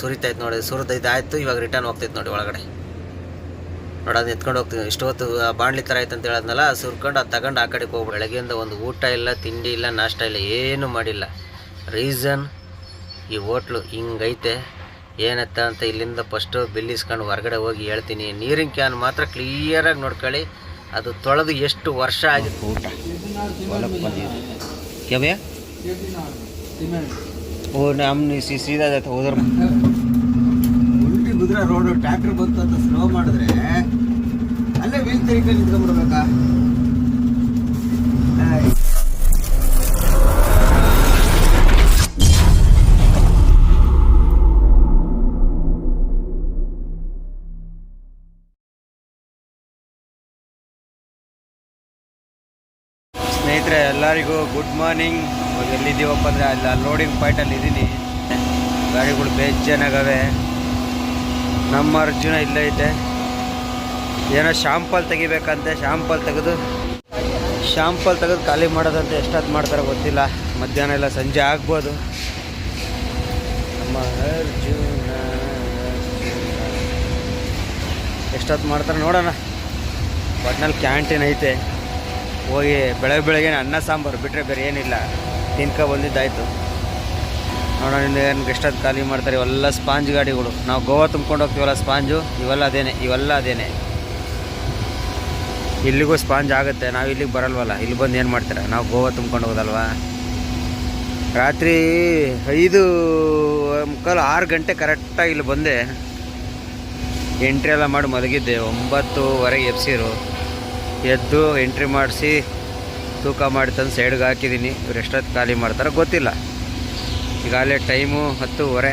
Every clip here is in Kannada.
ಸುರಿತೈತೆ ನೋಡಿ ಸುರಿದೈತೆ ಆಯಿತು ಇವಾಗ ರಿಟರ್ನ್ ಹೋಗ್ತೈತೆ ನೋಡಿ ಒಳಗಡೆ. ನೋಡಿ ಅದನ್ನ ಎತ್ಕೊಂಡು ಹೋಗ್ತೀನಿ. ಇಷ್ಟೊತ್ತು ಹೊತ್ತು ಬಾಣ್ಲಿ ಥರ ಆಯ್ತು ಅಂತ ಹೇಳದ್ನಲ್ಲ ಅದು ಸುರ್ಕೊಂಡು ಅದು ತಗೊಂಡು ಆ ಕಡೆಗೆ ಹೋಗ್ಬಿಡು. ಬೆಳಗ್ಗೆಯಿಂದ ಒಂದು ಊಟ ಇಲ್ಲ ತಿಂಡಿ ಇಲ್ಲ ನಾಷ್ಟ ಇಲ್ಲ ಏನೂ ಮಾಡಿಲ್ಲ. ರೀಸನ್ ಈ ಹೋಟ್ಲು ಹಿಂಗೈತೆ ಏನತ್ತ ಅಂತ ಇಲ್ಲಿಂದ ಫಸ್ಟು ಬಿಲ್ ಇಸ್ಕೊಂಡು ಹೊರಗಡೆ ಹೋಗಿ ಹೇಳ್ತೀನಿ. ನೀರಿನ ಕ್ಯಾನ್ ಮಾತ್ರ ಕ್ಲಿಯರಾಗಿ ನೋಡ್ಕೊಳ್ಳಿ. ಅದು ತೊಳೆದು ಎಷ್ಟು ವರ್ಷ ಆಗಿತ್ತು ಊಟ ಓ ನಮ್ಮ ಸೀದಾ ಹೋದ್ರ ಉಲ್ಟಿ ಬಿದ್ರೆ ರೋಡ್ ಟ್ರ್ಯಾಕ್ಟರ್ ಬಂತು ಅಂತ ಸ್ಲೋ ಮಾಡಿದ್ರೆ ಅಲ್ಲೇ ವೀಲ್ ತೆರಿಗೆ ನಿಂತ್ಕೊಂಡ್ಬಿಡ್ಬೇಕಾ. ಸ್ನೇಹಿತರೆ ಎಲ್ಲರಿಗೂ ಗುಡ್ ಮಾರ್ನಿಂಗ್ ಎಲ್ಲಿದ್ದೀವಪ್ಪ ಅಂದರೆ ಅಲ್ಲಿ ಲೋಡಿಂಗ್ ಪಾಯಿಂಟಲ್ಲಿ ಇದ್ದೀನಿ. ಗಾಡಿಗಳು ಬೇಜಾನಾಗವೆ ನಮ್ಮ ಅರ್ಜುನ ಇಲ್ಲೇ ಐತೆ ಏನೋ ಶಾಂಪಲ್ ತೆಗಿಬೇಕಂತೆ, ಶಾಂಪಲ್ ತೆಗೆದು. ಶಾಂಪಲ್ ತೆಗೆದು ಖಾಲಿ ಮಾಡೋದಂತೆ ಎಷ್ಟೊತ್ತು ಮಾಡ್ತಾರೆ ಗೊತ್ತಿಲ್ಲ. ಮಧ್ಯಾಹ್ನ ಇಲ್ಲ ಸಂಜೆ ಆಗ್ಬೋದು. ನಮ್ಮ ಅರ್ಜುನ ಎಷ್ಟೊತ್ತು ಮಾಡ್ತಾರೆ ನೋಡೋಣ. ಒಟ್ನಲ್ಲಿ ಕ್ಯಾಂಟೀನ್ ಐತೆ. ಹೋಗಿ ಬೆಳಗ್ಗೆ ಬೆಳಗ್ಗೆ ಅನ್ನ ಸಾಂಬಾರು ಬಿಟ್ಟರೆ ಬೇರೆ ಏನಿಲ್ಲ. ತಿನ್ಕೊ ಬಂದಿದ್ದಾಯ್ತು. ನೋಡೋಣ ಏನು ಎಷ್ಟೊತ್ತು ಖಾಲಿ ಮಾಡ್ತಾರೆ ಇವೆಲ್ಲ ಸ್ಪಾಂಜ್ ಗಾಡಿಗಳು. ನಾವು ಗೋವಾ ತುಂಬ್ಕೊಂಡು ಹೋಗ್ತೀವಲ್ಲ ಸ್ಪಾಂಜು? ಇವೆಲ್ಲ ಅದೇನೆ ಇವೆಲ್ಲ ಅದೇನೆ. ಇಲ್ಲಿಗೂ ಸ್ಪಾಂಜ್ ಆಗುತ್ತೆ, ನಾವು ಇಲ್ಲಿಗೆ ಬರಲ್ವಲ್ಲ, ಇಲ್ಲಿ ಬಂದು ಏನು ಮಾಡ್ತಾರೆ? ನಾವು ಗೋವಾ ತುಂಬ್ಕೊಂಡು ಹೋಗೋದಲ್ವಾ? ರಾತ್ರಿ ಐದು, ಮುಕ್ಕಾಲು ಆರು ಗಂಟೆ ಕರೆಕ್ಟಾಗಿ ಇಲ್ಲಿ ಬಂದೆ. ಎಂಟ್ರಿ ಎಲ್ಲ ಮಾಡಿ ಮಲಗಿದ್ದೆ, ಒಂಬತ್ತುವರೆಗೆ ಎಬ್ಸಿರು. ಎದ್ದು ಎಂಟ್ರಿ ಮಾಡಿಸಿ ತೂಕ ಮಾಡಿ ತಂದು ಸೈಡ್ಗೆ ಹಾಕಿದ್ದೀನಿ. ಇವ್ರು ಎಷ್ಟೊತ್ತು ಖಾಲಿ ಮಾಡ್ತಾರೋ ಗೊತ್ತಿಲ್ಲ. ಈಗಾಗಲೇ ಟೈಮು ಹತ್ತುವರೆ.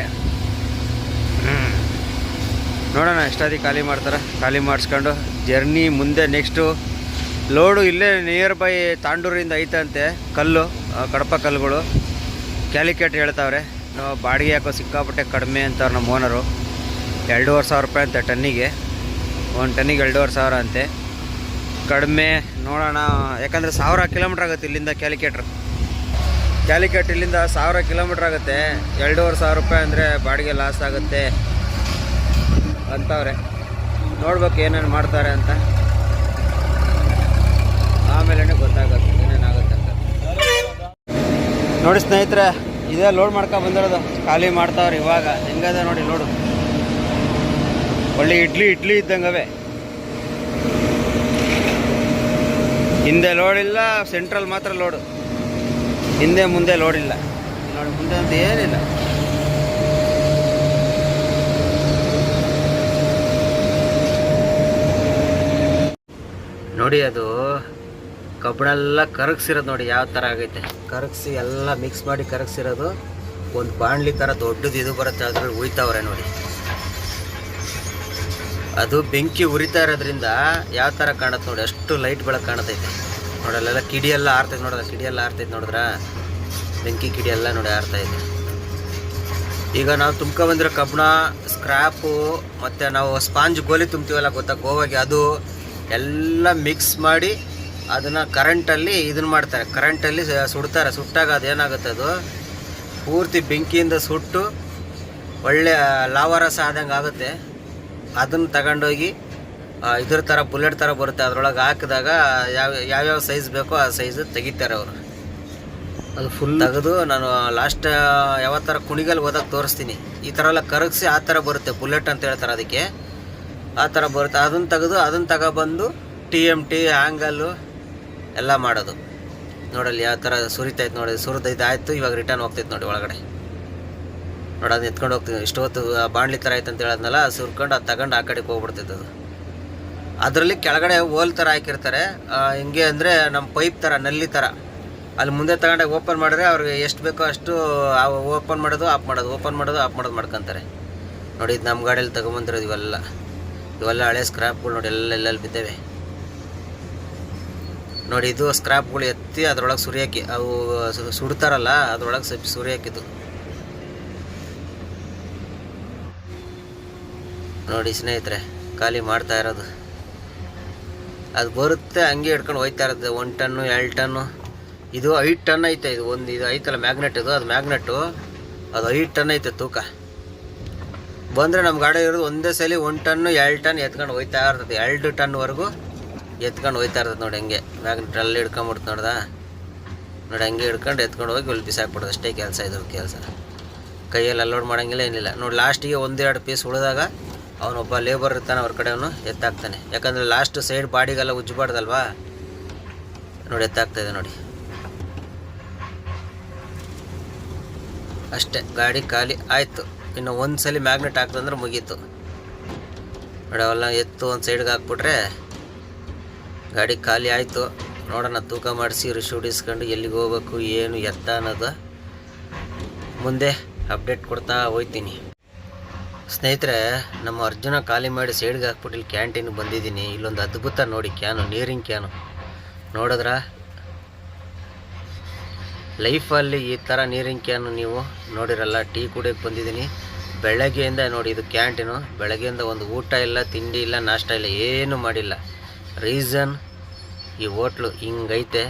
ನೋಡೋಣ ಎಷ್ಟೊತ್ತಿಗೆ ಖಾಲಿ ಮಾಡ್ತಾರೆ. ಖಾಲಿ ಮಾಡಿಸ್ಕೊಂಡು ಜರ್ನಿ ಮುಂದೆ ನೆಕ್ಸ್ಟು ಲೋಡು ಇಲ್ಲೇ ನಿಯರ್ ಬೈ ತಾಂಡೂರಿಂದ ಐತಂತೆ. ಕಲ್ಲು ಕಡಪ ಕಲ್ಲುಗಳು. ಕ್ಯಾಲಿಕೇಟ್ ಹೇಳ್ತಾವ್ರೆ. ನಾವು ಬಾಡಿಗೆ ಹಾಕೋ ಸಿಕ್ಕಾಪಟ್ಟೆ ಕಡಿಮೆ ಅಂತವ್ರು ನಮ್ಮ ಓನರು ಎರಡೂವರೆ ಸಾವಿರ ರೂಪಾಯಿ ಅಂತೆ ಟನ್ನಿಗೆ. ಒಂದು ಟನ್ನಿಗೆ ಎರಡೂವರೆ ಸಾವಿರ ಅಂತೆ. ಕಡಿಮೆ ನೋಡೋಣ. ಯಾಕಂದರೆ ಸಾವಿರ ಕಿಲೋಮೀಟ್ರ್ ಆಗುತ್ತೆ ಇಲ್ಲಿಂದ ಕ್ಯಾಲಿಕೇಟ್ರ್ ಕ್ಯಾಲಿಕೇಟ್ ಇಲ್ಲಿಂದ ಸಾವಿರ ಕಿಲೋಮೀಟ್ರ್ ಆಗುತ್ತೆ. ಎರಡೂವರೆ ಸಾವಿರ ರೂಪಾಯಿ ಅಂದರೆ ಬಾಡಿಗೆ ಲಾಸ್ ಆಗುತ್ತೆ ಅಂತವ್ರೆ. ನೋಡ್ಬೇಕು ಏನೇನು ಮಾಡ್ತಾರೆ ಅಂತ. ಆಮೇಲೆ ಗೊತ್ತಾಗುತ್ತೆ ಏನೇನಾಗುತ್ತೆ ಅಂತ. ನೋಡಿ ಸ್ನೇಹಿತರೆ, ಇದೇ ಲೋಡ್ ಮಾಡ್ಕೊಂಡು ಬಂದಿರೋದು. ಖಾಲಿ ಮಾಡ್ತಾವ್ರೆ ಇವಾಗ. ಹೆಂಗದೆ ನೋಡಿ ಲೋಡು ಒಳ್ಳೆ ಇಡ್ಲಿ ಇಡ್ಲಿ ಇದ್ದಂಗವೆ. ಹಿಂದೆ ಲೋಡ್ ಇಲ್ಲ ಸೆಂಟ್ರಲ್ ಮಾತ್ರ ಲೋಡು ಹಿಂದೆ ಮುಂದೆ ಲೋಡ್ ಇಲ್ಲ. ನೋಡಿ ಮುಂದೆ ಅಂತ ಏನಿಲ್ಲ. ನೋಡಿ ಅದು ಕಬ್ಬಳೆಲ್ಲ ಕರಗಿಸಿರೋದು ನೋಡಿ ಯಾವ ಥರ ಆಗೈತೆ. ಕರಗಿಸಿ ಎಲ್ಲ ಮಿಕ್ಸ್ ಮಾಡಿ ಕರಗಿಸಿರೋದು, ಒಂದು ಬಾಣ್ಲಿ ಥರ ದೊಡ್ಡದು ಇದು ಬರುತ್ತೆ, ಅದ್ರಲ್ಲಿ ಉಯ್ತಾವ್ರೆ ನೋಡಿ. ಅದು ಬೆಂಕಿ ಉರಿತಾ ಇರೋದ್ರಿಂದ ಯಾವ ಥರ ಕಾಣುತ್ತೆ ನೋಡಿ, ಅಷ್ಟು ಲೈಟ್ ಬೆಳಕು ಕಾಣತೈತೆ ನೋಡಿ ಕಿಡಿಯೆಲ್ಲ ಆರ್ತೈತೆ ನೋಡಿದ್ರೆ ಕಿಡಿಯೆಲ್ಲ ಆರ್ತೈತೆ ನೋಡಿದ್ರ? ಬೆಂಕಿ ಕಿಡಿಯೆಲ್ಲ ನೋಡಿ ಆರ್ತೈತೆ ಈಗ ನಾವು ತುಂಬ್ಕೊ ಬಂದಿರೋ ಕಬ್ಬಣ ಸ್ಕ್ರ್ಯಾಪು ಮತ್ತು ನಾವು ಸ್ಪಾಂಜ್ ಗೋಲಿ ತುಂಬ್ತೀವಲ್ಲ ಗೊತ್ತಾ? ಗೋವಾಗೆ ಅದು ಎಲ್ಲ ಮಿಕ್ಸ್ ಮಾಡಿ ಅದನ್ನು ಕರೆಂಟಲ್ಲಿ ಇದನ್ನ ಮಾಡ್ತಾರೆ. ಕರೆಂಟಲ್ಲಿ ಸುಡ್ತಾರೆ. ಸುಟ್ಟಾಗ ಅದೇನಾಗುತ್ತೆ ಅದು? ಪೂರ್ತಿ ಬೆಂಕಿಯಿಂದ ಸುಟ್ಟು ಒಳ್ಳೆಯ ಲಾವರಸ ಆದಂಗೆ ಆಗುತ್ತೆ. ಅದನ್ನು ತಗೊಂಡೋಗಿ ಇದ್ರ ಥರ ಬುಲೆಟ್ ಥರ ಬರುತ್ತೆ. ಅದ್ರೊಳಗೆ ಹಾಕಿದಾಗ ಯಾವ ಯಾವ್ಯಾವ ಸೈಜ್ ಬೇಕೋ ಆ ಸೈಜ್ ತೆಗಿತಾರೆ ಅವರು. ಅದು ಫುಲ್ ತೆಗೆದು ನಾನು ಲಾಸ್ಟ್ ಯಾವ ಥರ ಕುಣಿಗಲ್ ಹೋದಾಗ ತೋರಿಸ್ತೀನಿ. ಈ ಥರ ಎಲ್ಲ ಕರಗಿಸಿ ಆ ಥರ ಬರುತ್ತೆ. ಬುಲೆಟ್ ಅಂತ ಹೇಳ್ತಾರೆ ಅದಕ್ಕೆ. ಆ ಥರ ಬರುತ್ತೆ. ಅದನ್ನು ತೆಗೆದು ಅದನ್ನು ತಗೊಬಂದು ಟಿ ಎಂ ಟಿ ಆ್ಯಂಗಲ್ಲು ಎಲ್ಲ ಮಾಡೋದು. ನೋಡಲ್ಲಿ ಯಾವ ಥರ ಸುರಿತೈತೆ ನೋಡಿ. ಸುರಿದೈತೆ ಆಯಿತು ಇವಾಗ ರಿಟರ್ನ್ ಹೋಗ್ತೈತೆ ನೋಡಿ ಒಳಗಡೆ. ನೋಡಿ ಅದನ್ನ ಎತ್ಕೊಂಡು ಹೋಗ್ತಿದ್ದೆ ಇಷ್ಟೊತ್ತು ಬಾಣ್ಲಿ ಥರ ಆಯ್ತು ಅಂತ ಹೇಳದ್ನಲ್ಲ, ಅದು ಸುರ್ಕೊಂಡು ಅದು ತಗೊಂಡು ಆ ಕಡೆಗೆ ಹೋಗ್ಬಿಡ್ತಿದ್ದು ಅದು. ಅದರಲ್ಲಿ ಕೆಳಗಡೆ ಹೋಲ್ ಥರ ಹಾಕಿರ್ತಾರೆ. ಹಿಂಗೆ ಅಂದರೆ ನಮ್ಮ ಪೈಪ್ ಥರ ನಲ್ಲಿ ಥರ ಅಲ್ಲಿ ಮುಂದೆ ತಗೊಂಡಾಗ ಓಪನ್ ಮಾಡಿದ್ರೆ ಅವ್ರಿಗೆ ಎಷ್ಟು ಬೇಕೋ ಅಷ್ಟು ಓಪನ್ ಮಾಡೋದು, ಆಫ್ ಮಾಡೋದು, ಓಪನ್ ಮಾಡೋದು, ಆಫ್ ಮಾಡೋದು ಮಾಡ್ಕೊತಾರೆ. ನೋಡಿ, ಇದು ನಮ್ಮ ಗಾಡಿಯಲ್ಲಿ ತಗೊಂಬಂದಿರೋದು ಇವೆಲ್ಲ. ಇವೆಲ್ಲ ಹಳೆ ಸ್ಕ್ರಾಪ್ಗಳು ನೋಡಿ, ಎಲ್ಲ ಎಲ್ಲೆಲ್ಲಿ ಬಿದ್ದೇವೆ. ನೋಡಿ, ಇದು ಸ್ಕ್ರಾಪ್ಗಳು ಎತ್ತಿ ಅದರೊಳಗೆ ಸುರಿಯಾಕಿ ಅವು ಸುಡ್ತಾರಲ್ಲ, ಅದರೊಳಗೆ ಸುರಿಯಾಕಿದ್ದು ನೋಡಿ ಸ್ನೇಹಿತರೆ, ಖಾಲಿ ಮಾಡ್ತಾ ಇರೋದು. ಅದು ಬರುತ್ತೆ, ಹಂಗೆ ಹಿಡ್ಕೊಂಡು ಹೋಯ್ತಾ ಇರುತ್ತೆ. ಒನ್ ಟನ್ನು, ಎರಡು ಟನ್ನು. ಇದು ಐದು ಟನ್ ಐತೆ, ಇದು ಒಂದು ಇದು ಐತಲ್ಲ ಮ್ಯಾಗ್ನೆಟ್ ಇದು, ಅದು ಮ್ಯಾಗ್ನೆಟು. ಅದು ಐದು ಟನ್ ಐತೆ ತೂಕ. ಬಂದರೆ ನಮ್ಮ ಗಾಡಿ ಇರೋದು ಒಂದೇ ಸಲ ಒನ್ ಟನ್ನು, ಎರಡು ಟನ್ ಎತ್ಕೊಂಡು ಹೋಯ್ತಾ ಇರ್ತದೆ. ಎರಡು ಟನ್ವರೆಗೂ ಎತ್ಕೊಂಡು ಹೋಯ್ತಾ ಇರ್ತದೆ ನೋಡಿ ಹಂಗೆ. ಮ್ಯಾಗ್ನೆಟ್ ಅಲ್ಲಿ ಹಿಡ್ಕೊಂಬಿಡ್ತು ನೋಡ್ದ? ನೋಡಿ ಹಂಗೆ ಹಿಡ್ಕೊಂಡು ಎತ್ಕೊಂಡು ಹೋಗಿ ಇಲ್ಲಿ ಬಿಸಾಕ್ಬಿಡೋದು. ಅಷ್ಟೇ ಕೆಲಸ ಇದ್ರ ಕೆಲಸ. ಕೈಯಲ್ಲಿ ಅಲ್ಲೋಡ್ ಮಾಡೋಂಗಿಲ್ಲ ಏನಿಲ್ಲ. ನೋಡಿ ಲಾಸ್ಟಿಗೆ ಒಂದೆರಡು ಪೀಸ್ ಉಳಿದಾಗ ಅವನೊಬ್ಬ ಲೇಬರ್ ಇರ್ತಾನೆ, ಅವ್ರ ಕಡೆ ಅವನು ಎತ್ತಾಕ್ತಾನೆ. ಯಾಕಂದರೆ ಲಾಸ್ಟ್ ಸೈಡ್ ಬಾಡಿಗೆಲ್ಲ ಉಜ್ಜಬಾರ್ದಲ್ವಾ? ನೋಡಿ ಎತ್ತಾಗ್ತಾಯಿದೆ ನೋಡಿ. ಅಷ್ಟೇ, ಗಾಡಿ ಖಾಲಿ ಆಯಿತು. ಇನ್ನು ಒಂದು ಸಲ ಮ್ಯಾಗ್ನೆಟ್ ಹಾಕ್ತಂದ್ರೆ ಮುಗೀತು. ನೋಡಿ, ಅವೆಲ್ಲ ಎತ್ತು ಒಂದು ಸೈಡ್ಗೆ ಹಾಕ್ಬಿಟ್ರೆ ಗಾಡಿ ಖಾಲಿ ಆಯಿತು. ನೋಡೋಣ, ತೂಕ ಮಾಡಿಸಿ ರಿಶೂಡ್ ಇಸ್ಕೊಂಡು ಎಲ್ಲಿಗೆ ಹೋಗ್ಬೇಕು, ಏನು ಎತ್ತ ಅನ್ನೋದು ಮುಂದೆ ಅಪ್ಡೇಟ್ ಕೊಡ್ತಾ ಹೋಗ್ತೀನಿ ಸ್ನೇಹಿತರೆ, ನಮ್ಮ ಅರ್ಜುನ ಖಾಲಿ ಮಾಡಿ ಸೈಡ್ಗೆ ಹಾಕ್ಬಿಟ್ಟು ಇಲ್ಲಿ ಕ್ಯಾಂಟೀನ್ಗೆ ಬಂದಿದ್ದೀನಿ. ಇಲ್ಲೊಂದು ಅದ್ಭುತ ನೋಡಿ, ಕ್ಯಾನು, ನೀರಿನ ಕ್ಯಾನು. ನೋಡಿದ್ರ? ಲೈಫಲ್ಲಿ ಈ ಥರ ನೀರಿನ ಕ್ಯಾನು ನೀವು ನೋಡಿರಲ್ಲ, ಟೀ ಕುಡಿಯೋಕ್ಕೆ ಬಂದಿದ್ದೀನಿ. ಬೆಳಗ್ಗೆಯಿಂದ ನೋಡಿ, ಇದು ಕ್ಯಾಂಟೀನು. ಬೆಳಗ್ಗೆಯಿಂದ ಒಂದು ಊಟ ಇಲ್ಲ, ತಿಂಡಿ ಇಲ್ಲ, ನಾಷ್ಟ ಇಲ್ಲ, ಏನೂ ಮಾಡಿಲ್ಲ. ರೀಸನ್, ಈ ಹೋಟ್ಲು ಹಿಂಗೈತೆ.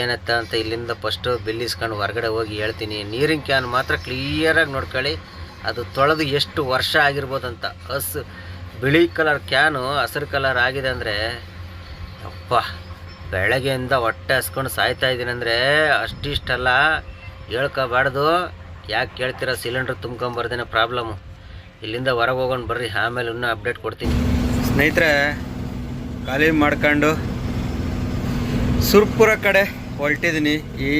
ಏನತ್ತ ಅಂತ ಇಲ್ಲಿಂದ ಫಸ್ಟು ಬಿಲ್ಲಿಸ್ಕೊಂಡು ಹೊರಗಡೆ ಹೋಗಿ ಹೇಳ್ತೀನಿ. ನೀರಿನ ಕ್ಯಾನ್ ಮಾತ್ರ ಕ್ಲಿಯರಾಗಿ ನೋಡ್ಕೊಳ್ಳಿ. ಅದು ತೊಳೆದು ಎಷ್ಟು ವರ್ಷ ಆಗಿರ್ಬೋದಂತ. ಹಸು, ಬಿಳಿ ಕಲರ್ ಕ್ಯಾನು ಹಸಿರು ಕಲರ್ ಆಗಿದೆ ಅಂದರೆ ಅಪ್ಪ ಬೆಳಗ್ಗೆಯಿಂದ ಹೊಟ್ಟೆ ಹಸ್ಕೊಂಡು ಸಾಯ್ತಾ ಅಂದರೆ ಅಷ್ಟಿಷ್ಟಲ್ಲ. ಹೇಳ್ಕೋಬಾರ್ದು ಯಾಕೆ ಕೇಳ್ತೀರ? ಸಿಲಿಂಡ್ರ್ ತುಂಬ್ಕೊಂಬರ್ದೇನೆ ಪ್ರಾಬ್ಲಮ್ಮು ಇಲ್ಲಿಂದ ಹೊರಗೆ ಹೋಗೋಣ ಬರ್ರಿ. ಆಮೇಲೆ ಇನ್ನೂ ಅಪ್ಡೇಟ್ ಕೊಡ್ತೀನಿ. ಸ್ನೇಹಿತರೆ, ಖಾಲಿ ಮಾಡ್ಕೊಂಡು ಸುರ್ಪುರ ಕಡೆ ಹೊರಟಿದ್ದೀನಿ. ಈ,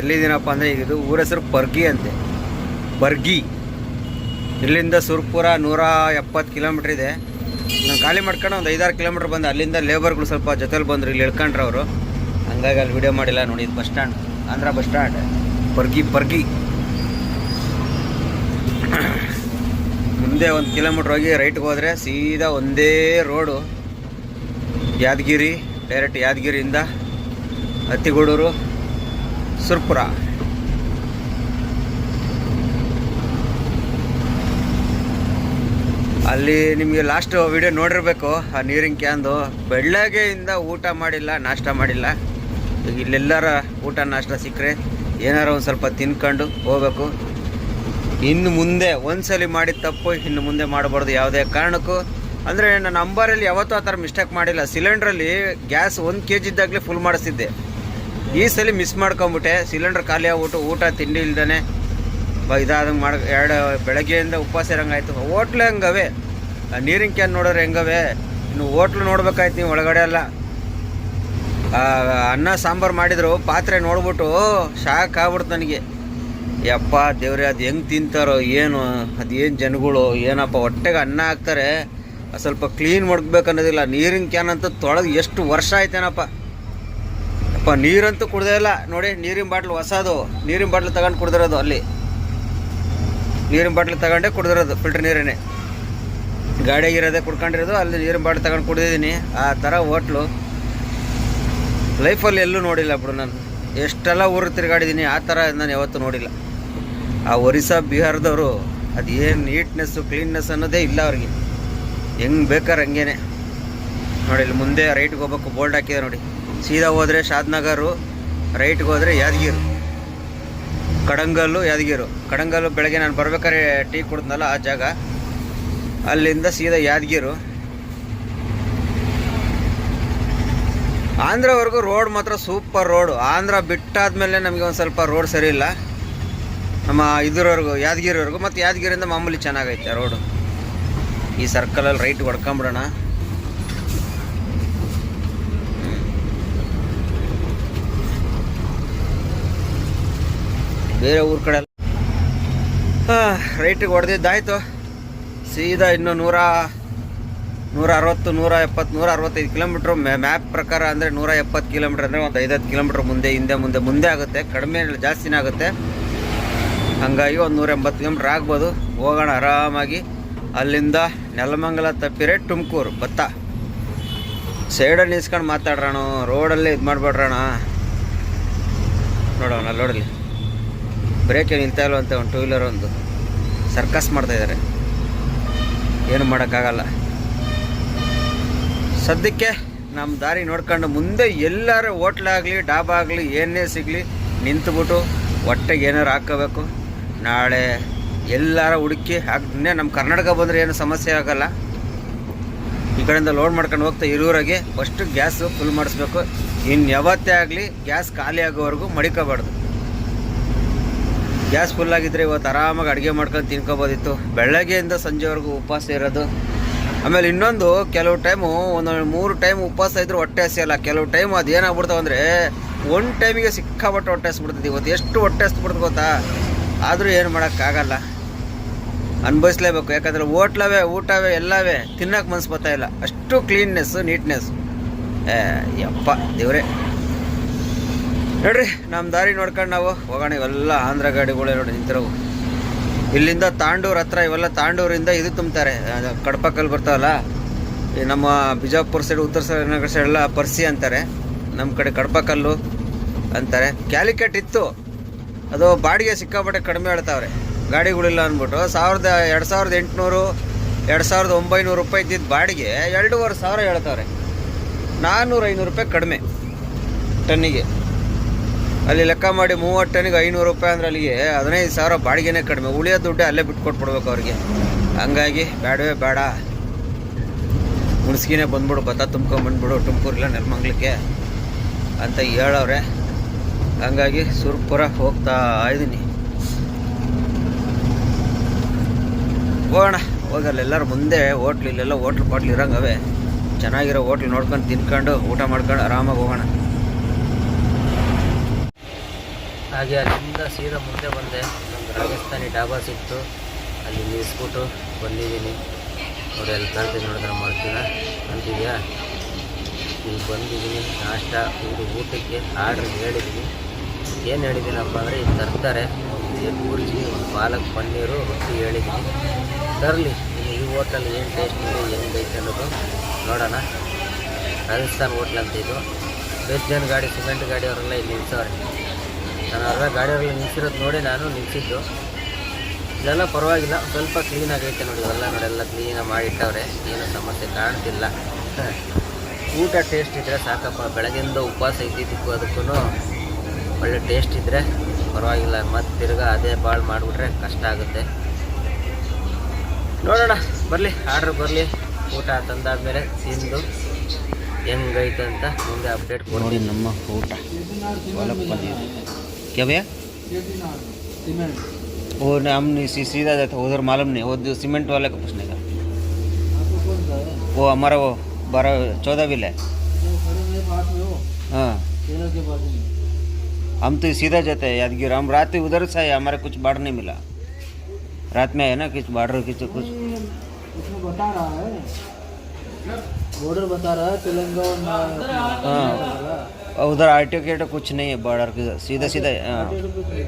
ಎಲ್ಲಿದ್ದೀನಪ್ಪ ಅಂದರೆ, ಇದು ಊರ ಹೆಸರು ಪರ್ಗಿ ಅಂತೆ. ಬರ್ಗಿ. ಇಲ್ಲಿಂದ ಸುರ್ಪುರ ನೂರ ಎಪ್ಪತ್ತು ಕಿಲೋಮೀಟ್ರ್ ಇದೆ. ನಾನು ಖಾಲಿ ಮಾಡ್ಕೊಂಡು ಒಂದು ಐದಾರು ಕಿಲೋಮೀಟ್ರ್ ಬಂದು. ಅಲ್ಲಿಂದ ಲೇಬರ್ಗಳು ಸ್ವಲ್ಪ ಜೊತೆಲಿ ಬಂದರು, ಇಲ್ಲಿ ಇಳ್ಕೊಂಡ್ರೆ ಅವರು ಹಂಗಾಗಿ ಅಲ್ಲಿ ವಿಡಿಯೋ ಮಾಡಿಲ್ಲ, ನೋಡಿ, ಇದು bus stand Andhra bus stand Pargi Pargi ಮುಂದೆ ಒಂದು ಕಿಲೋಮೀಟ್ರ್ ಹೋಗಿ ರೈಟ್ಗೆ ಹೋದರೆ ಸೀದಾ ಒಂದೇ ರೋಡು ಯಾದಗಿರಿ ಡೈರೆಕ್ಟ್ ಯಾದಗಿರಿಯಿಂದ ಅತ್ತಿಗೂಡೂರು ಸುರ್ಪುರ. ಅಲ್ಲಿ ನಿಮಗೆ ಲಾಸ್ಟ್ ವಿಡಿಯೋ ನೋಡಿರ್ಬೇಕು, ಆ ನೀರಿನ ಕ್ಯಾಂದು ಬೆಳ್ಳಗೆಯಿಂದ ಊಟ ಮಾಡಿಲ್ಲ, ನಾಷ್ಟ ಮಾಡಿಲ್ಲ. ಈಗ ಇಲ್ಲೆಲ್ಲರ ಊಟ, ನಾಷ್ಟ ಸಿಕ್ಕರೆ ಏನಾರ ಒಂದು ಸ್ವಲ್ಪ ತಿನ್ಕೊಂಡು ಹೋಗ್ಬೇಕು. ಇನ್ನು ಮುಂದೆ ಒಂದ್ಸಲಿ ಮಾಡಿದ ತಪ್ಪು, ಇನ್ನು ಮುಂದೆ ಮಾಡಬಾರ್ದು ಯಾವುದೇ ಕಾರಣಕ್ಕೂ. ಅಂದರೆ ನನ್ನ ನಂಬರಲ್ಲಿ ಯಾವತ್ತೂ ಆ ಥರ ಮಿಸ್ಟೇಕ್ ಮಾಡಿಲ್ಲ. ಸಿಲಿಂಡ್ರಲ್ಲಿ ಗ್ಯಾಸ್ ಒಂದು ಕೆ ಜಿ ಇದ್ದಾಗಲೇ ಫುಲ್ ಮಾಡಿಸ್ತಿದ್ದೆ. ಈ ಸಲ ಮಿಸ್ ಮಾಡ್ಕೊಂಬಿಟ್ಟೆ. ಸಿಲಿಂಡ್ರ್ ಖಾಲಿ ಆಗ್ಬಿಟ್ಟು ಊಟ, ತಿಂಡಿ ಇಲ್ದೇ ಇದಾದಂಗೆ ಮಾಡಿ, ಎರಡು ಬೆಳಗ್ಗೆಯಿಂದ ಉಪವಾಸ ಇರಂಗಾಯ್ತು. ಹೋಟ್ಲು ಹೆಂಗವೆ? ನೀರಿನ ಕ್ಯಾನ್ ನೋಡಿದ್ರೆ ಹೆಂಗವೆ? ಇನ್ನು ಹೋಟ್ಲು ನೋಡ್ಬೇಕಾಯ್ತು ನೀವು ಒಳಗಡೆ ಎಲ್ಲ. ಅನ್ನ, ಸಾಂಬಾರು ಮಾಡಿದ್ರು, ಪಾತ್ರೆ ನೋಡ್ಬಿಟ್ಟು ಶಾಕ್ ಆಗ್ಬಿಡ್ತು ನನಗೆ. ಯಪ್ಪ ದೇವ್ರೆ, ಅದು ಹೆಂಗೆ ತಿಂತಾರೋ ಏನು? ಅದೇನು ಜನಗಳು? ಏನಪ್ಪ ಹೊಟ್ಟೆಗೆ ಅನ್ನ ಹಾಕ್ತಾರೆ? ಸ್ವಲ್ಪ ಕ್ಲೀನ್ ಮಾಡ್ಬೇಕು ಅನ್ನೋದಿಲ್ಲ. ನೀರಿನ ಕ್ಯಾನ್ ಅಂತೂ ತೊಳೆದು ಎಷ್ಟು ವರ್ಷ ಆಯ್ತೇನಪ್ಪ. ಅಪ್ಪ ನೀರಂತೂ ಕುಡ್ದೇ ಇಲ್ಲ. ನೋಡಿ, ನೀರಿನ ಬಾಟ್ಲು ಹೊಸದು. ನೀರಿನ ಬಾಟ್ಲು ತಗೊಂಡು ಕುಡ್ದಿರೋದು ಅಲ್ಲಿ. ನೀರಿನ ಬಾಟ್ಲು ತಗೊಂಡೇ ಕುಡಿದಿರೋದು ಫಿಲ್ಟರ್ ನೀರೇನೆ. ಗಾಡಿಯಾಗಿರೋದೆ ಕುಡ್ಕೊಂಡಿರೋದು, ಅಲ್ಲಿ ನೀರಿನ ಬಾಟ್ಲು ತಗೊಂಡು ಕುಡಿದಿದ್ದೀನಿ. ಆ ಥರ ಹೋಟ್ಲು. ಲೈಫಲ್ಲಿ ಎಲ್ಲೂ ನೋಡಿಲ್ಲ ಬಿಡು ನಾನು. ಎಷ್ಟೆಲ್ಲ ಊರು ತಿರುಗಾಡಿದ್ದೀನಿ, ಆ ಥರ ನಾನು ಯಾವತ್ತೂ ನೋಡಿಲ್ಲ. ಆ ಒರಿಸ್ಸಾ, ಬಿಹಾರದವರು ಅದು ಏನು ನೀಟ್ನೆಸ್ಸು ಕ್ಲೀನ್ನೆಸ್ ಅನ್ನೋದೇ ಇಲ್ಲ ಅವ್ರಿಗೆ. ಹೆಂಗೆ ಬೇಕಾದ್ರೆ ಹಂಗೇನೆ. ನೋಡಿ, ಇಲ್ಲಿ ಮುಂದೆ ರೈಟ್ಗೆ ಹೋಗ್ಬೇಕು ಬೋಲ್ಡ್ ಹಾಕಿದೆ ನೋಡಿ. ಸೀದಾ ಹೋದರೆ, ಶಾದ್ನಗರು, ರೈಟ್ಗೆ ಹೋದರೆ ಯಾದಗಿರಿ. ಕಡಂಗಲ್ಲು ಯಾದಗಿರು. ಕಡಂಗಲ್ಲು ಬೆಳಗ್ಗೆ ನಾನು ಬರ್ಬೇಕಾದ್ರೆ ಟೀ ಕುಡ್ದನಲ್ಲ ಆ ಜಾಗ. ಅಲ್ಲಿಂದ ಸೀದಾ ಯಾದಗಿರು. ಆಂಧ್ರವರೆಗೂ ರೋಡ್ ಮಾತ್ರ ಸೂಪರ್ ರೋಡು. ಆಂಧ್ರ ಬಿಟ್ಟಾದ್ಮೇಲೆ ನಮಗೆ ಒಂದು ಸ್ವಲ್ಪ ರೋಡ್ ಸರಿ ಇಲ್ಲ. ನಮ್ಮ ಇದರವರೆಗೂ, ಯಾದಗಿರಿವರೆಗೂ, ಮತ್ತು ಯಾದಗಿರಿಯಿಂದ ಮಾಮೂಲಿ ಚೆನ್ನಾಗೈತೆ ರೋಡು. ಈ ಸರ್ಕಲಲ್ಲಿ ರೈಟ್ ಹೊಡ್ಕೊಂಬಿಡೋಣ. ಬೇರೆ ಊರ ಕಡೆ ಹಾಂ ರೈಟಿಗೆ ಹೊಡೆದಿದ್ದಾಯ್ತು ಸೀದಾ ಇನ್ನೂ ನೂರ ನೂರ ಅರವತ್ತು ನೂರ ಎಪ್ಪತ್ತು ನೂರ ಅರವತ್ತೈದು ಕಿಲೋಮೀಟ್ರ್ ಮ್ಯಾಪ್ ಪ್ರಕಾರ ಅಂದರೆ ನೂರ ಎಪ್ಪತ್ತು ಕಿಲೋಮೀಟ್ರ್ ಅಂದರೆ ಒಂದು ಐದತ್ತು ಕಿಲೋಮೀಟ್ರ್ ಮುಂದೆ, ಹಿಂದೆ, ಮುಂದೆ ಮುಂದೆ ಆಗುತ್ತೆ. ಕಡಿಮೆ ಜಾಸ್ತಿನೇ ಆಗುತ್ತೆ. ಹಾಗಾಗಿ ಒಂದು ನೂರ ಎಂಬತ್ತು ಕಿಲೋಮೀಟ್ರ್ ಆಗ್ಬೋದು. ಹೋಗೋಣ ಆರಾಮಾಗಿ. ಅಲ್ಲಿಂದ ನೆಲಮಂಗಲ ತಪ್ಪಿರೆ ತುಮಕೂರು, ಭತ್ತ. ಸೈಡಲ್ಲಿ ನಿಲ್ಸ್ಕೊಂಡು ಮಾತಾಡ್ರಣ ರೋಡಲ್ಲಿ ಇದು ಮಾಡ್ಬೇಡ್ರಣ ನೋಡೋಣ, ಅಲ್ಲಿ ನೋಡಲಿ ಬ್ರೇಕ್ ನಿಂತಾ ಅಂತ ಒಂದು ಟೂ ವೀಲರ್ ಒಂದು ಸರ್ಕಸ್ ಮಾಡ್ತಾ ಇದ್ದಾರೆ ಏನು ಮಾಡೋಕ್ಕಾಗಲ್ಲ. ಸದ್ಯಕ್ಕೆ ನಮ್ಮ ದಾರಿ ನೋಡ್ಕೊಂಡು ಮುಂದೆ ಎಲ್ಲರೂ ಹೋಟ್ಲಾಗಲಿ ಡಾಬಾ ಆಗಲಿ, ಏನೇ ಸಿಗಲಿ ನಿಂತುಬಿಟ್ಟು ಹೊಟ್ಟೆಗೆ ಏನಾರು ಹಾಕೋಬೇಕು ನಾಳೆ ಎಲ್ಲಾರ ಹುಡುಕಿ ಅದನ್ನೇ ನಮ್ಮ ಕರ್ನಾಟಕ ಬಂದರೆ ಏನು ಸಮಸ್ಯೆ ಆಗೋಲ್ಲ. ಈ ಕಡೆಯಿಂದ ಲೋಡ್ ಮಾಡ್ಕೊಂಡು ಹೋಗ್ತಾ ಇರೋರಾಗೆ ಫಸ್ಟು ಗ್ಯಾಸು ಫುಲ್ ಮಾಡಿಸ್ಬೇಕು. ಇನ್ನು ಯಾವತ್ತೇ ಆಗಲಿ ಗ್ಯಾಸ್ ಖಾಲಿ ಆಗೋವರೆಗೂ ಮಡಿಕೋಬಾರ್ದು. ಗ್ಯಾಸ್ ಫುಲ್ ಆಗಿದ್ರೆ ಇವತ್ತು ಆರಾಮಾಗಿ ಅಡುಗೆ ಮಾಡ್ಕೊಂಡು ತಿನ್ಕೋಬೋದಿತ್ತು. ಬೆಳಗ್ಗೆಯಿಂದ ಸಂಜೆವರೆಗೂ ಉಪವಾಸ ಇರೋದು. ಆಮೇಲೆ ಇನ್ನೊಂದು, ಕೆಲವು ಟೈಮು ಒಂದೊಂದು ಮೂರು ಟೈಮ್ ಉಪವಾಸ ಇದ್ರೂ ಹೊಟ್ಟೆ ಹಸಿಯಲ್ಲ. ಕೆಲವು ಟೈಮ್ ಅದು ಏನಾಗ್ಬಿಡ್ತಾವೆ ಅಂದರೆ, ಒಂದು ಟೈಮಿಗೆ ಸಿಕ್ಕಾಪಟ್ಟೆ ಹೊಟ್ಟೆ ಹಸ್ಬಿಡ್ತದೆ ಇವತ್ತು ಎಷ್ಟು ಹೊಟ್ಟೆ ಹಸ್ಬಿಡ್ತು ಗೊತ್ತಾ? ಆದರೂ ಏನು ಮಾಡೋಕ್ಕಾಗಲ್ಲ. ಅನುಭವಿಸ್ಲೇಬೇಕು. ಯಾಕಂದರೆ ಹೋಟ್ಲವೇ, ಊಟವೇ, ಎಲ್ಲವೇ ತಿನ್ನೋಕೆ ಮನಸ್ಸು ಬರ್ತಾಯಿಲ್ಲ ಅಷ್ಟು ಕ್ಲೀನ್ನೆಸ್ಸು ನೀಟ್ನೆಸ್ಸು ಏ, ಯಪ್ಪ, ದೇವ್ರೆ. ನೋಡ್ರಿ ನಮ್ಮ ದಾರಿ ನೋಡ್ಕೊಂಡು ನಾವು ಹೋಗೋಣ. ಇವೆಲ್ಲ ಆಂಧ್ರ ಗಾಡಿಗಳೇ ನೋಡಿ ನಿಂತಿರೋವು. ಇಲ್ಲಿಂದ ತಾಂಡೂರು ಹತ್ರ, ಇವೆಲ್ಲ ತಾಂಡೂರಿಂದ ಇದು ತುಂಬ್ತಾರೆ. ಕಡಪಕ್ಕಲ್ಲಿ ಬರ್ತಾವಲ್ಲ, ಈ ನಮ್ಮ ಬಿಜಾಪುರ ಸೈಡ್ ಉತ್ತರ ನಗರ ಸೈಡ್ ಎಲ್ಲ ಪರ್ಸಿ ಅಂತಾರೆ. ನಮ್ಮ ಕಡೆ ಕಡಪಕಲ್ಲು ಅಂತಾರೆ. ಕ್ಯಾಲಿಕಟ್ ಇತ್ತು. ಅದು ಬಾಡಿಗೆ ಸಿಕ್ಕಾಪಟ್ಟೆ ಕಡಿಮೆ ಹೇಳ್ತಾವ್ರೆ ಗಾಡಿಗಳಿಲ್ಲ ಅಂದ್ಬಿಟ್ಟು ಸಾವಿರದ ಎರಡು ಸಾವಿರದ ಎಂಟುನೂರು, ಎರಡು ಸಾವಿರದ ಒಂಬೈನೂರು ರೂಪಾಯಿ ಇದ್ದಿದ್ದು ಬಾಡಿಗೆ ಎರಡೂವರೆ ಸಾವಿರ ಹೇಳ್ತಾವ್ರೆ. ನಾನ್ನೂರು ಐನೂರು ರೂಪಾಯಿ ಕಡಿಮೆ ಟನ್ನಿಗೆ. ಅಲ್ಲಿ ಲೆಕ್ಕ ಮಾಡಿ ಮೂವತ್ತು ಟನ್ನಿಗೆ ಐನೂರು ರೂಪಾಯಿ ಅಂದ್ರೆ ಅಲ್ಲಿಗೆ ಹದಿನೈದು ಸಾವಿರ ಬಾಡಿಗೆನೇ ಕಡಿಮೆ. ಉಳಿಯೋ ದುಡ್ಡು ಅಲ್ಲೇ ಬಿಟ್ಟು ಕೊಟ್ಬಿಡ್ಬೇಕು ಅವ್ರಿಗೆ. ಹಂಗಾಗಿ ಬೇಡವೇ ಬೇಡ. ಮುಣಸ್ಗಿನೇ ಬಂದ್ಬಿಡು, ಭತ್ತ ತುಂಬ್ಕೊಂಬಂದ್ಬಿಡು ತುಮಕೂರಿಲ್ಲ ನೆಲಮಂಗ್ಲಕ್ಕೆ ಅಂತ ಹೇಳವ್ರೆ. ಹಂಗಾಗಿ ಸುರ್ಪುರ ಹೋಗ್ತಾ ಇದ್ದೀನಿ ಹೋಗೋಣ. ಹೋಗಿ ಎಲ್ಲರೂ ಮುಂದೆ ಹೋಟ್ಲ್, ಇಲ್ಲೆಲ್ಲ ಹೋಟ್ಲ್ ಪಾಟ್ಲ್ ಇರಂಗವೆ. ಚೆನ್ನಾಗಿರೋ ಹೋಟ್ಲ್ ನೋಡ್ಕೊಂಡು ತಿನ್ಕೊಂಡು ಊಟ ಮಾಡ್ಕೊಂಡು ಆರಾಮಾಗಿ ಹೋಗೋಣ. ಹಾಗೆ ಅಲ್ಲಿಂದ ಸೀದಾ ಮುಂದೆ ಬಂದೆ. ಒಂದು ರಾಜಸ್ಥಾನಿ ಡಾಬಾ ಸಿಕ್ತು. ಅಲ್ಲಿ ನಿಲ್ಲಿಸ್ಬಿಟ್ಟು ಬಂದಿದ್ದೀನಿ. ನೋಡಿ, ಅಲ್ಲಿ ಕಳ್ತೀನಿ ನೋಡಿದ್ರೆ ಮಾಡ್ತೀನ ಅಂತಿದೆಯಾ? ಇಲ್ಲಿ ಬಂದಿದ್ದೀನಿ. ನಾಷ್ಟ ಇದು ಊಟಕ್ಕೆ ಆರ್ಡ್ರ್ ಹೇಳಿದ್ದೀನಿ. ಏನು ಹೇಳಿದ್ದೀನಪ್ಪ ಅಂದರೆ, ಇಲ್ಲಿ ತರ್ತಾರೆ. ಒಂದು ಬುರ್ಜಿ ಒಂದು ಪಾಲಕ್, ಪನ್ನೀರು, ರೊಟ್ಟಿ ಹೇಳಿದ್ದೀನಿ. ತರಲಿ. ಈ ಹೋಟೆಲ್ ಏನು ಟೇಸ್ಟ್ ಇದೆ, ಏನು ಬೇಕು ಅನ್ನೋದು ನೋಡೋಣ. ರಾಜಸ್ಥಾನ್ ಹೋಟ್ಲ್ ಅಂತ ಇದು. ಗಾಡಿ, ಸಿಮೆಂಟ್ ಗಾಡಿ ಅವರೆಲ್ಲ ಇಲ್ಲಿ ನಿಲ್ಸವ್ರೆ ನಾನು ಅರ್ಧ ಗಾಡಿಯವರೆಲ್ಲ ನಿಲ್ಸಿರೋದು ನೋಡಿ ನಾನು ನಿಲ್ಸಿದ್ದು. ಇದೆಲ್ಲ ಪರವಾಗಿಲ್ಲ, ಸ್ವಲ್ಪ ಕ್ಲೀನಾಗೈತೆ ನೋಡಿ. ಎಲ್ಲ ನೋಡಿ, ಎಲ್ಲ ಕ್ಲೀನಾಗಿ ಮಾಡಿಟ್ಟವ್ರೆ. ಏನೂ ಸಮಸ್ಯೆ ಕಾಣ್ತಿಲ್ಲ. ಊಟ ಟೇಸ್ಟ್ ಇದ್ದರೆ ಸಾಕಪ್ಪ. ಬೆಳಗಿಂದ ಉಪವಾಸ ಇದ್ದಿದ್ದಕ್ಕೂ ಅದಕ್ಕೂ ಒಳ್ಳೆ ಟೇಸ್ಟ್ ಇದ್ದರೆ ಪರವಾಗಿಲ್ಲ. ಮತ್ತೆ ತಿರ್ಗಾ ಅದೇ ಬಾಳು ಮಾಡಿಬಿಟ್ರೆ ಕಷ್ಟ ಆಗುತ್ತೆ. ನೋಡೋಣ, ಬರಲಿ ಆರ್ಡ್ರ್ ಬರಲಿ. ಊಟ ತಂದಾದಮೇಲೆ ತಿಂದು ಹೆಂಗೈತೆ ಅಂತ ಮುಂದೆ ಅಪ್ಡೇಟ್ ಕೊಡಿ ನಮ್ಮ ಊಟ. क्या भैया? वो हम सी, सीधा जाता उधर मालूम नहीं वो जो सीमेंट वाले को पूछने का। वो हमारा वो बारह चौदह बिल है। हाँ। हम तो सीधा जाते हैं यादगिर हम रात ही उधर से आए हमारे कुछ बाढ़ नहीं मिला। रात में है ना कुछ बाढ़ कुछ कुछ। बता रहा है बॉर्डर बता रहा है तेलंगाना हाँ। और उधर आर टी के कुछ नहीं है बॉर्डर के सीधा सीधा हाँ,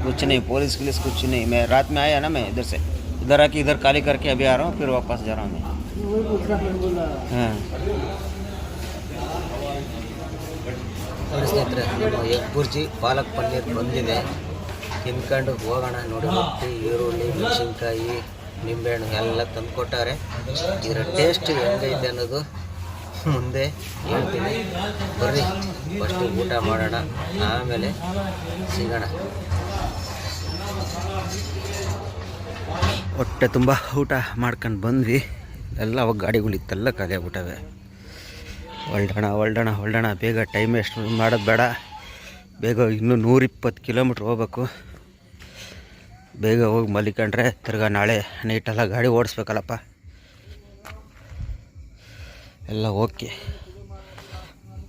कुछ नहीं पुलिस पुलिस कुछ नहीं मैं रात में आया ना मैं इधर से इधर आके इधर खाली करके अभी आ रहा हूँ फिर वापस जा रहा हूँ मैं वही पूछ रहा फ्रेंड बोल रहा है हाँ ನೋಡಿ ಸ್ನೇಹಿತರೆ ನಮ್ಮ ಎಗ್ ಬುರ್ಜಿ ಪಾಲಕ್ ಪನ್ನೀರ್ ಬಂದಿದೆ ತಿನ್ಕೊಂಡು ಹೋಗೋಣ ನೋಡಿ ರೊಟ್ಟಿ ಈರುಳ್ಳಿ ಮೆಣಸಿನ್ಕಾಯಿ ನಿಂಬೆಹಣ್ಣು ಎಲ್ಲ ತಂದು ಕೊಟ್ಟಾರೆ ಇದರ ಟೇಸ್ಟ್ ಹೆಂಗೈತೆ ಅನ್ನೋದು ಮುಂದೆ ಹೇಳ್ತೀನಿ ಬರ್ರಿ ಫಸ್ಟು ಊಟ ಮಾಡೋಣ. ಆಮೇಲೆ ಸಿಗೋಣ. ಹೊಟ್ಟೆ ತುಂಬ ಊಟ ಮಾಡ್ಕೊಂಡು ಬಂದ್ವಿ. ಎಲ್ಲ ಅವಾಗ ಗಾಡಿಗಳಿತ್ತೆಲ್ಲ ಖಾಲಿ ಆಗ್ಬಿಟ್ಟವೆ. ಹೊಲ್ಡೋಣ ಹೊಲ್ಡೋಣ ಹೊಲ್ಡೋಣ. ಬೇಗ ಟೈಮ್ ಎಷ್ಟು ಮಾಡೋದು ಬೇಡ. ಬೇಗ ಇನ್ನೂ ನೂರಿಪ್ಪತ್ತು ಕಿಲೋಮೀಟ್ರ್ ಹೋಗ್ಬೇಕು. ಬೇಗ ಹೋಗಿ ಮಲಿಕೊಂಡ್ರೆ ತಿರ್ಗಾ ನಾಳೆ ನೈಟೆಲ್ಲ ಗಾಡಿ ಓಡಿಸ್ಬೇಕಲ್ಲಪ್ಪ. ಎಲ್ಲ ಓಕೆ.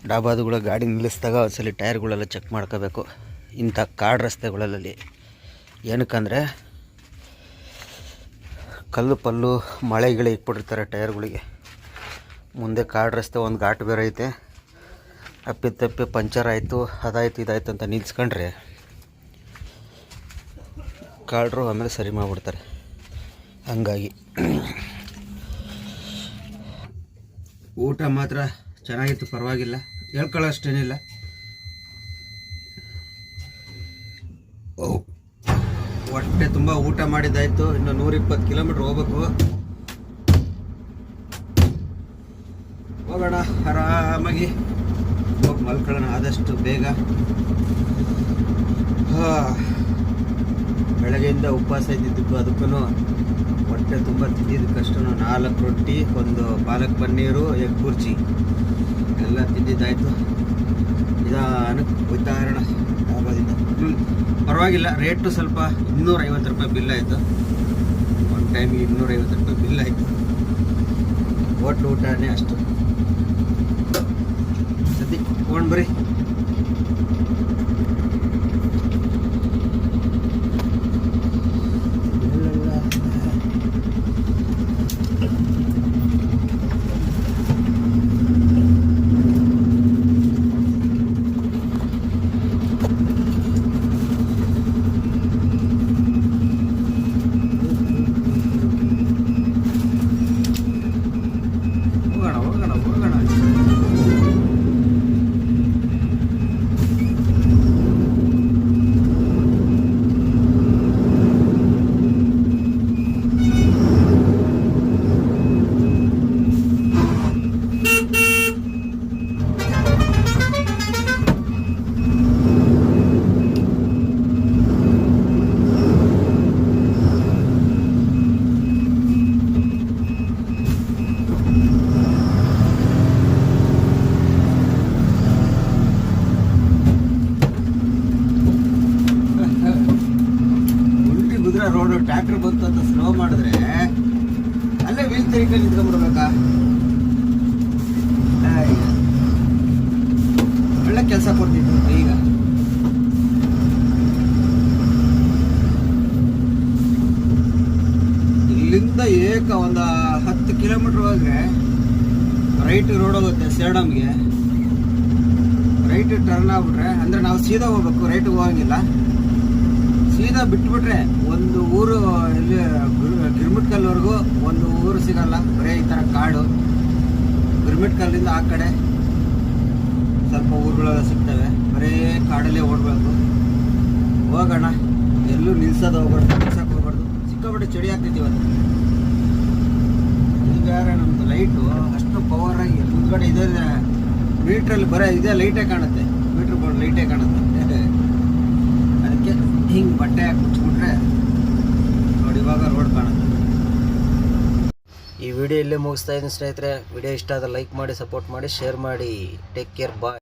ಡಾಬಾದುಗಳ ಗಾಡಿ ನಿಲ್ಲಿಸಿದಾಗ ಒಂದ್ಸಲಿ ಟೈರ್ಗಳೆಲ್ಲ ಚೆಕ್ ಮಾಡ್ಕೋಬೇಕು. ಇಂಥ ಕಾಡು ರಸ್ತೆಗಳಲ್ಲಿ. ಏನಕ್ಕಂದರೆ, ಕಲ್ಲು ಪಲ್ಲು ಮಳೆ ಗಿಳೆ ಇಟ್ಬಿಟ್ಟಿರ್ತಾರೆ ಟೈರ್ಗಳಿಗೆ. ಮುಂದೆ ಕಾಡು ರಸ್ತೆ ಒಂದು ಘಾಟ್ ಬೇರೆ ಐತೆ. ಅಪ್ಪಿ ತಪ್ಪಿ ಪಂಚರ್ ಆಯಿತು, ಅದಾಯ್ತು, ಇದಾಯ್ತು ಅಂತ ನಿಲ್ಸ್ಕೊಂಡ್ರೆ ಕಾಡ್ರು ಆಮೇಲೆ ಸರಿ ಮಾಡಿಬಿಡ್ತಾರೆ. ಹಂಗಾಗಿ ಊಟ ಮಾತ್ರ ಚೆನ್ನಾಗಿತ್ತು, ಪರವಾಗಿಲ್ಲ. ಹೇಳ್ಕೊಳ್ಳೋ ಅಷ್ಟೇನಿಲ್ಲ ಹೊಟ್ಟೆ ತುಂಬ ಊಟ ಮಾಡಿದ್ದಾಯಿತು. ಇನ್ನು ನೂರಿಪ್ಪತ್ತು ಕಿಲೋಮೀಟ್ರ್ ಹೋಗ್ಬೇಕು. ಹೋಗೋಣ, ಆರಾಮಾಗಿ. ಹೋಗಿ ಮಲ್ಕೊಳ್ಳೋಣ ಆದಷ್ಟು ಬೇಗ. ಹಾ. ಬೆಳಗ್ಗೆ ಬೆಳಗ್ಗೆಯಿಂದ ಉಪವಾಸ ಇದ್ದಿದ್ದಕ್ಕೂ ಅದಕ್ಕೂ ಹೊಟ್ಟೆ ತುಂಬ ತಿಂದಿದ್ದಕ್ಕಷ್ಟು ನಾಲ್ಕು ರೊಟ್ಟಿ, ಒಂದು ಪಾಲಕ್ ಪನ್ನೀರು ಎಗ್ ಕುರ್ಚಿ. ಎಲ್ಲ ತಿಂದಿದ್ದಾಯಿತು. ನಿಧಾನಕ್ಕೆ ಇರೋಣ ಆಗೋದಿಲ್ಲ. ಹ್ಮ್. ಪರವಾಗಿಲ್ಲ. ರೇಟು ಸ್ವಲ್ಪ ಇನ್ನೂರೈವತ್ತು ರೂಪಾಯಿ ಬಿಲ್ ಆಯಿತು. ಒಂದು ಟೈಮಿಗೆ ಇನ್ನೂರೈವತ್ತು ರೂಪಾಯಿ ಬಿಲ್ ಆಯಿತು. ಹೋಟ್ಲು ಊಟನೇ ಅಷ್ಟು. ಸತಿ ತೊಗೊಂಡು ಬರ್ರಿ ಹೋಗೋಣ ಹೋಗೋಣ ಹೋಗೋಣ ಉಲ್ಟಿ ಗುದ್ರ ರೋಡು ಟ್ರ್ಯಾಕ್ಟರ್ ಬಂತು ಅಂತ ಸ್ಲೋ ಮಾಡಿದ್ರೆ ಅಲ್ಲೇ ವೀಲ್ ತರಿಕೆ ನಿಂತ್ಕೊಂಡ್ಬಿಡ್ಬೇಕಾ ಅಯ್ಯ. ಒಳ್ಳೆ ಕೆಲಸ ಈಗ. ಇಲ್ಲಿಂದ ಏಕ ಒಂದು ಹತ್ತು ಕಿಲೋಮೀಟ್ರ್ ಹೋದ್ರೆ ರೈಟ್ ರೋಡ್ ಹೋಗುತ್ತೆ ಸೇಡಮ್ಗೆ ರೈಟ್ ಟರ್ನ್ ಆಗ್ಬಿಟ್ರೆ, ಅಂದರೆ ನಾವು ಸೀದಾ ಹೋಗ್ಬೇಕು ರೈಟ್ ಹೋಗಂಗಿಲ್ಲ. ಸೀದಾ ಬಿಟ್ಬಿಟ್ರೆ ಒಂದು ಊರು ಇಲ್ಲಿ ಗಿರ್ಮಿಟ್ಕಲ್ವರೆಗೂ ಒಂದು ಊರು ಸಿಗಲ್ಲ. ಬರೀ ಈ ಥರ ಕಾಡು. ಗಿರ್ಮಿಟ್ಕಲ್ಲಿಂದ ಆ ಕಡೆ. ಸ್ವಲ್ಪ ಊರುಗಳೆಲ್ಲ ಸಿಗ್ತವೆ. ಬರೀ ಕಾಡಲ್ಲೇ ಓಡಬೇಕು ಹೋಗೋಣ. ಎಲ್ಲೂ ನಿಲ್ಸೋದು ಹೋಗ್ಬಾರ್ದು ನಿಲ್ಸಕ್ಕೆ ಹೋಗ್ಬಾರ್ದು. ಸಿಕ್ಕಾಬಿಟ್ಟು ಚಳಿ ಆಗ್ತೈತಿ ಇವತ್ತು. ಈಗ ನಮ್ಮದು ಲೈಟು ಅಷ್ಟು ಪವರ್ ಆಗಿ ಮುಂದ್ಗಡೆ ಇದೆ. ಮೀಟ್ರಲ್ಲಿ ಬರೀ ಇದೇ ಲೈಟೇ ಕಾಣುತ್ತೆ. ಮೀಟ್ರ್ ಬೋರ್ಡ್ ಲೈಟೇ ಕಾಣುತ್ತೆ. ಅದಕ್ಕೆ ಹಿಂಗೆ ಬಟ್ಟೆ ಹಾಕಿ ಮುಚ್ಚಿಬಿಟ್ರೆ ನೋಡಿ, ಇವಾಗ ರೋಡ್ ಕಾಣುತ್ತೆ. ವಿಡಿಯೋ ಇಲ್ಲೇ ಮುಗಿಸ್ತಾ ಇದ್ದೀನಿ ಸ್ನೇಹಿತರೆ. ವಿಡಿಯೋ ಇಷ್ಟ ಆದರೆ ಲೈಕ್ ಮಾಡಿ ಸಪೋರ್ಟ್ ಮಾಡಿ ಶೇರ್ ಮಾಡಿ. Take care bye